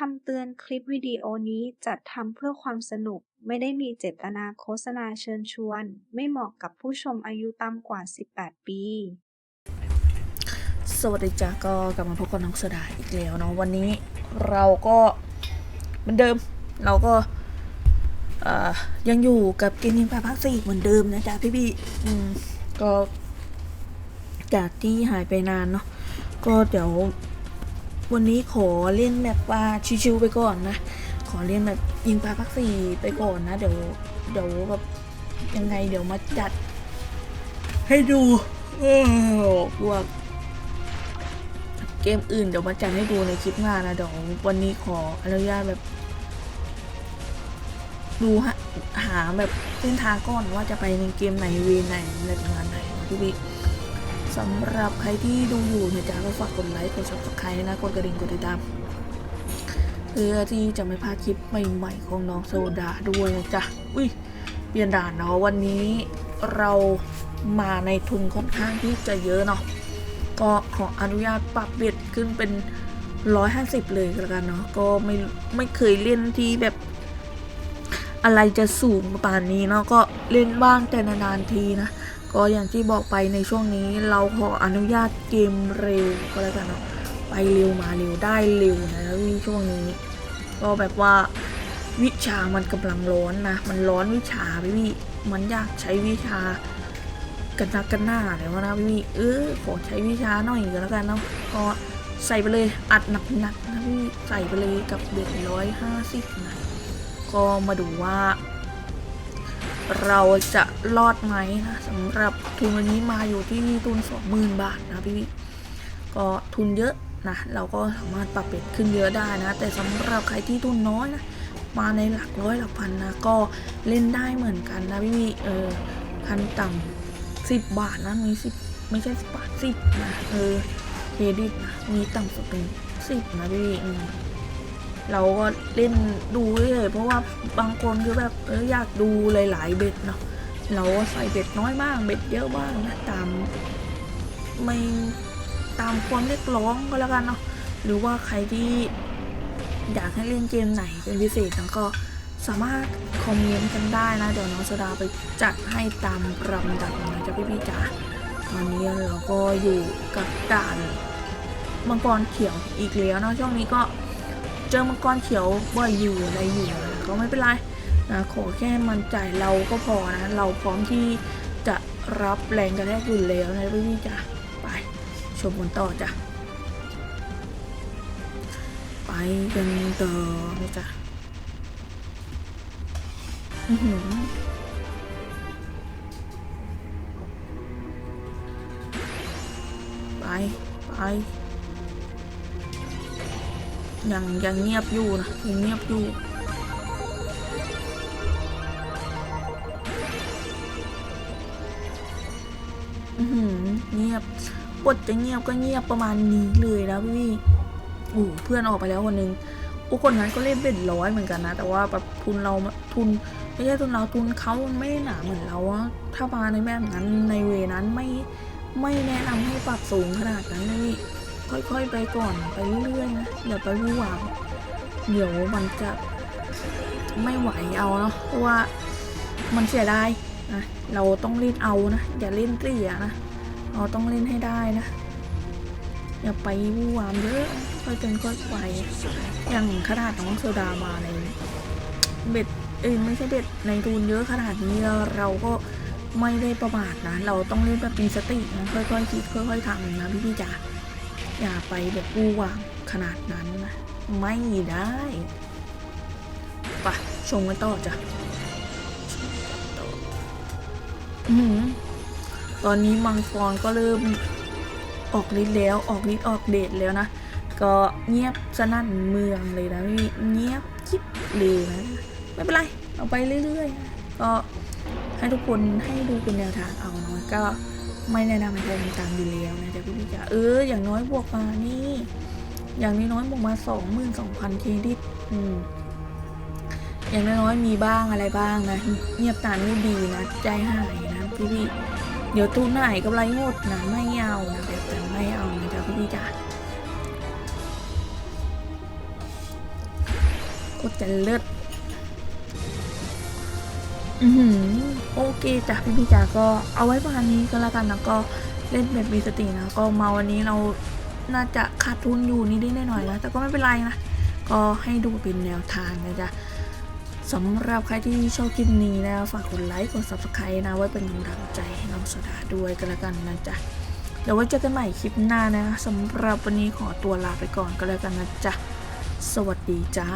คำเตือนคลิปวิดีโอนี้จัดทำเพื่อความสนุก ไม่ได้มีเจตนาโฆษณาเชิญชวน ไม่เหมาะกับผู้ชมอายุต่ำกว่า 18 ปี สวัสดีจ้าก็กลับมาพบกับน้องโซดาอีกแล้วเนาะวันนี้เราก็เหมือนเดิม เราก็ยังอยู่กับเกมยิงปลาภาคสี่เหมือนเดิมนะจ๊ะพี่พี่ก็จากที่หายไปนานเนาะก็เดี๋ยว วันนี้ขอเล่นแบบว่าชิวๆไปก่อนนะ ขอเล่นแบบยิงปลาภาคสี่ไปก่อนนะ เดี๋ยวเดี๋ยวแบบยังไงเดี๋ยวมาจัด ให้ดูเออพวกเกมอื่นเดี๋ยวมาจัดให้ดูในคลิปหน้านะเดี๋ยววันนี้ขออนุญาตแบบดูฮะหาแบบเส้นทางก่อนว่าจะไปในเกมไหนเวไหนอะไรประมาณไหนพี่บิ๊ก สำหรับใครที่ดูอยู่เนี่ยจ้าก็ฝากกดไลค์กด subscribe นะกดกระดิ่งกดติดตามเพื่อที่จะไม่พลาดคลิปใหม่ๆของน้องโซดาด้วยนะจ๊ะอุ้ยเปลี่ยนด่านเนาะวันนี้เรามาในทุนค่อนข้างที่จะเยอะเนาะก็ขออนุญาตปรับเบ็ดขึ้นเป็น 150 เลยก็แล้วกันเนาะก็ไม่ไม่เคยเล่นที่แบบอะไรจะสูงประมาณนี้เนาะก็เล่นบ้างแต่นานๆทีนะ ก็อย่างที่บอกไปในช่วงนี้เราขออนุญาตเกมเร็วก็แล้วกันเนาะไปเร็วมาเร็วได้เร็วนะแล้วช่วงนี้ ก็แบบว่าวิชามันกำลังร้อนนะ มันร้อนวิชาพี่พี่มันอยากใช้วิชากันนักกันหน้าเดี๋ยวนะพี่เออขอใช้วิชาหน่อยก็แล้วกันเนาะก็ใส่ไปเลยอัดหนักๆนะพี่ใส่ไปเลยกับเด็กร้อยห้าสิบนะก็มาดูว่า เราจะรอดไหมนะสำหรับทุนวันนี้มาอยู่ที่ทุนสองหมื่นบาทนะพี่ก็ทุนเยอะนะเราก็สามารถปรับเปลี่ยนขึ้นเยอะได้นะ แต่สำหรับใครที่ทุนน้อยนะมาในหลักร้อยหลักพันนะก็เล่นได้เหมือนกันนะพี่เออพันต่ำสิบบาทนะมีสิไม่ใช่สิบบาทสิบนะเออเครดิตนะมีต่ำสุดเป็นสิบนะพี่ เราก็เล่นดูเลยเพราะว่าบางคนคือแบบเอออยากดูหลาย ๆ เบ็ดเนาะเราก็ใส่เบ็ดน้อยบ้างเบ็ดเยอะบ้างนะตามไม่ตามความเรียกร้องก็แล้วกันเนาะหรือว่าใครที่อยากให้เล่นเกมไหนเป็นพิเศษนะก็สามารถคอมเมนต์กันได้นะ เดี๋ยวน้องสดาไปจัดให้ตามลำดับนะจ๊ะพี่พี่ๆจ๋าตอนนี้เราก็อยู่กับด่านมังกรเขียวอีกแล้วเนาะช่วงนี้ก็ จอมังกรเขียวบ่อยอยู่อะไรอยู่ก็ไม่เป็นไรนะขอแค่มันใจเราก็พอนะ เราพร้อมที่จะรับแรงกระแทกอยู่แล้วนะพี่จ๋าไปชมกันต่อจ้ะไปกันต่อนะจ๊ะอือหือไปไป ยังยังเงียบอยู่นะยังเงียบอยู่อือหือเงียบบทจะเงียบก็เงียบประมาณนี้เลยนะพี่โอ้เพื่อนออกไปแล้วคนหนึงอุยคนนั้นก็เล่นเป็นร้อยเหมือนกันนะ แต่ว่าแบบทุนเราทุนไม่ใช่ทุนเราทุนเขาไม่ได้หนาเหมือนเราอะถ้ามาในแบบนั้นในเวนั้นไม่ไม่แนะนำให้ปรับสูงขนาดนั้นเลย ค่อยๆไปก่อนไปเรื่อยๆนะอย่าไปวู่นวามเดี๋ยวมันจะไม่ไหวเอาเนาะเพราะว่ามันเสียดายนะเราต้องเล่นเอานะอย่าเล่นเสียนะเราต้องเล่นให้ได้นะ อย่าไปวู่นวามเยอะค่อยเป็นค่อยไปอย่างขนาดน้องโซดามาในเบ็ดเอ้ยไม่ใช่เบ็ดในทุนเยอะขนาดนี้เราก็ไม่ได้ประมาทนะ เราต้องเล่นแบบมีสตินะค่อยๆคิดค่อยๆทำนะพี่พี่ๆจ๋า อย่าไปแบบวู่วามขนาดนั้นนะไม่ได้ไปะชมกันต่อจ้ะตออื้อหือตอนนี้มังกรก็เริ่มออกฤทธิ์แล้วออกฤทธิ์ออกเดชแล้วนะ ก็เงียบสนั่นเมืองเลยนะพี่เงียบคิดเลยนะไม่เป็นไรเอาไปเรื่อยๆก็ให้ทุกคนให้ดูเป็นแนวทางเอาเนาะก็ ไม่แนะนำให้ใครทำตามอยู่แล้วนะจ๊ะพี่พี่จ๋าเอออย่างน้อยบวกมานี่ อย่างน้อยๆบวกมาสองหมื่นสองพันเครดิตอืมอย่างน้อยๆมีบ้างอะไรบ้างนะเงียบตาไม่ดีนะใจหายนะพี่พี่เดี๋ยวตู้ไหนกำไรหมดนะไม่เอานะแบบนั้นไม่เอานะจ๊ะพี่พี่จ๋าตรจะเลิศ อือหือโอเคจ้ะพี่พี่จ๋าก็เอาไว้ประมาณนี้ก็แล้วกันนะก็เล่นแบบมีสตินะก็มาวันนี้เราน่าจะขาดทุนอยู่นิดๆหน่อยๆนะแต่ก็ไม่เป็นไรนะก็ให้ดูเป็นแนวทางนะจ๊ะสำหรับใครที่ชอบคลิปนี้นะฝากกดไลค์กด subscribe นะไว้เป็นกำลังใจให้น้องโซดาด้วยกันแล้วกันนะจ๊ะเดี๋ยวไว้เจอกันใหม่คลิปหน้านะสำหรับวันนี้ขอตัวลาไปก่อนก็แล้วกันนะจ๊ะสวัสดีจ้า